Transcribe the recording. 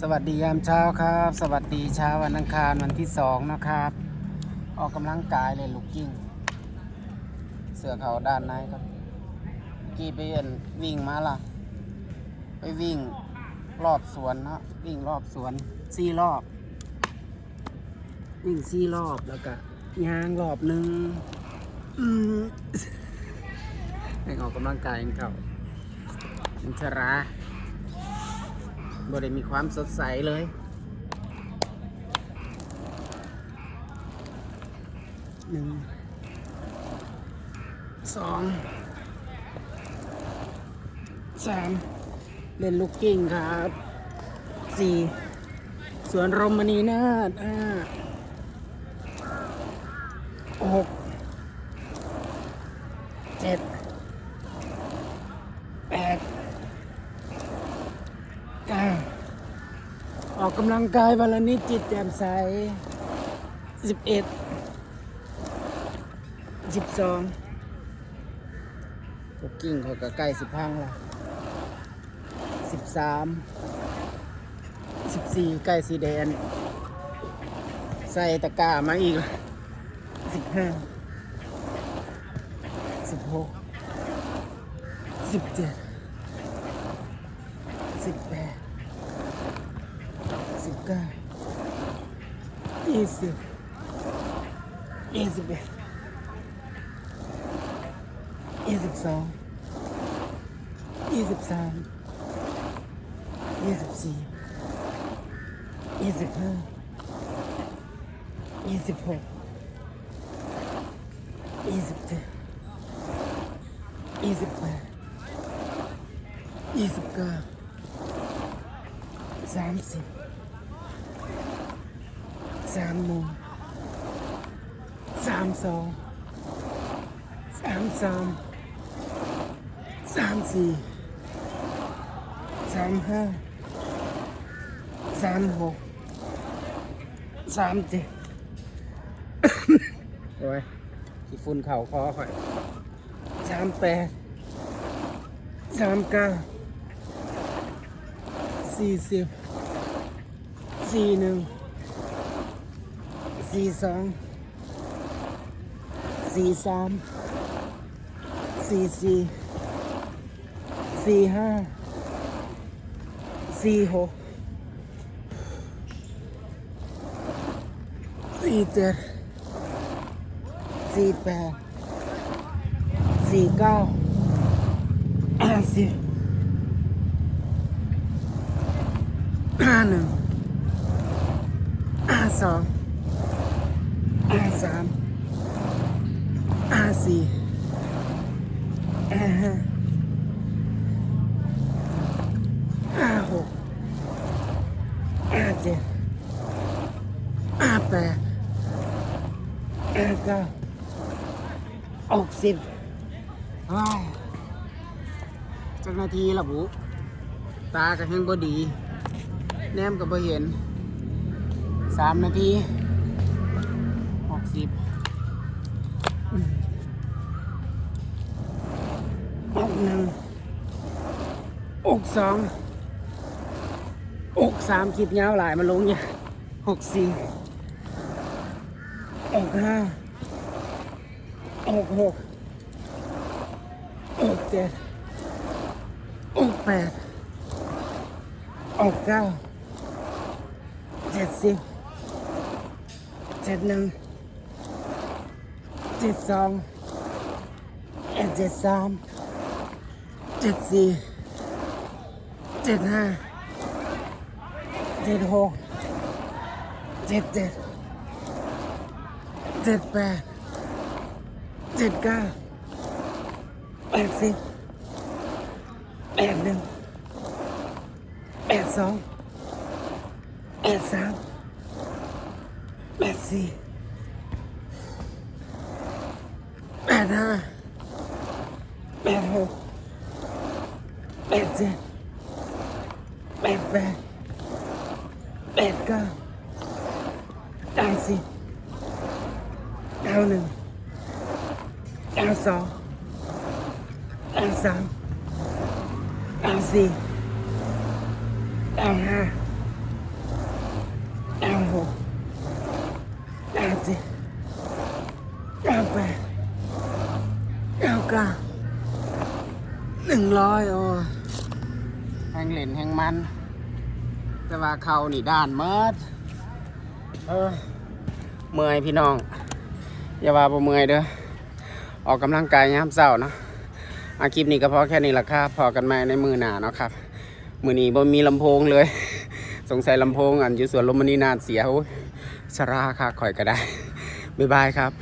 สวัสดียามเช้าครับ สวัสดีเช้าวันอังคารวันที่สองนะครับ ออกกำลังกายเลยลูกกิ้ง เสื้อเขาด้านในครับ กี้ไปเอ็นวิ่งมาล่ะ ไปวิ่งรอบสวนเนาะวิ่งรอบสวนสี่รอบ วิ่งสี่รอบแล้วก็ยางรอบหนึ่งอืมให้ออกกำลังกายกันเขาอินทรา บ่ได้มีความสดใสเลย หนึ่ง สอง สาม เล่นลูกกิ้งครับ สี่ สวนรมณีนาฏห้า กำลังกายวันนี้จิตแจ่มใส 11 12ตัวกิ่งเขาก็ใกล้สิบห้างละ13 14 ใกล้สีแดงใส่ตะกรามาอีก 15 16 17 18 guy. Easy. Easy, baby. Easy, son. Easy, son. Easy, see. Easy, huh? Easy, pull. Easy, pull. Easy, pull. Easy, girl. Samson. สามโมงสามสองสามสามสามสี่สามห้าสามหกสามเจ็ดโอ้ยขี้ฝุ่นเข่าคอข่อยสามแปดสามเก้าสี่สิบสี่หนึ่ง สี่สองสี่สามสี่สี่สี่ ห้าสาห้าสิบห้าหนึ่งห้าสองห้าสามห้าสี่ห้าห้าห้าหกห้าเจ็ดห้าแปดห้าเก้าหกสิบอ้าวจักนาทีละบุตาก็แห้งบ่ดี แนมก็บ่เห็นสามนาที สิบอกหนึ่งอกสองอกสามคลิปยาวหลายมาลงเนี่ยหกสี่อกห้าอกหกอกเจ็ดอกแปดอกเก้าเจ็ดสิบเจ็ดหนึ่ง เจ็ดสองเอ็ดเจ็ดสามเจ็ดสี่เจ็ดห้าเจ็ดหกเจ็ดเจ็ดเจ็ดแปดเจ็ดเก้าแปดสิบแปดหนึ่งแปดสองแปดสามแปดสี่ Ben ha. Ben ha. Ben sen. Ben ben. Ben cơ. Đau gì? Đau lưng. Đau gió. Đau sáng. Đau gì? Đau ha. Đau hồ. Đau gì? Đau vàng. นึ่งร้อยโอ้แห่งเหล่นแห่งมัน แต่ว่าเขานี่ด้านเมิดเออเมื่อยพี่น้อง อย่าว่าบ่เมื่อยเด้อออกกำลังกายยามเช้าเนาะอาคลิปนี้ก็พอแค่นี้ละครับพอกันใหม่ในมือหนาเนาะครับ มือนี้บ่มีลำโพงเลย สงสัยลำโพงอันอยู่สวนลมมณีนาดเสียโอ้ชราค่ะข่อยก็ได้ บ๊ายบายครับ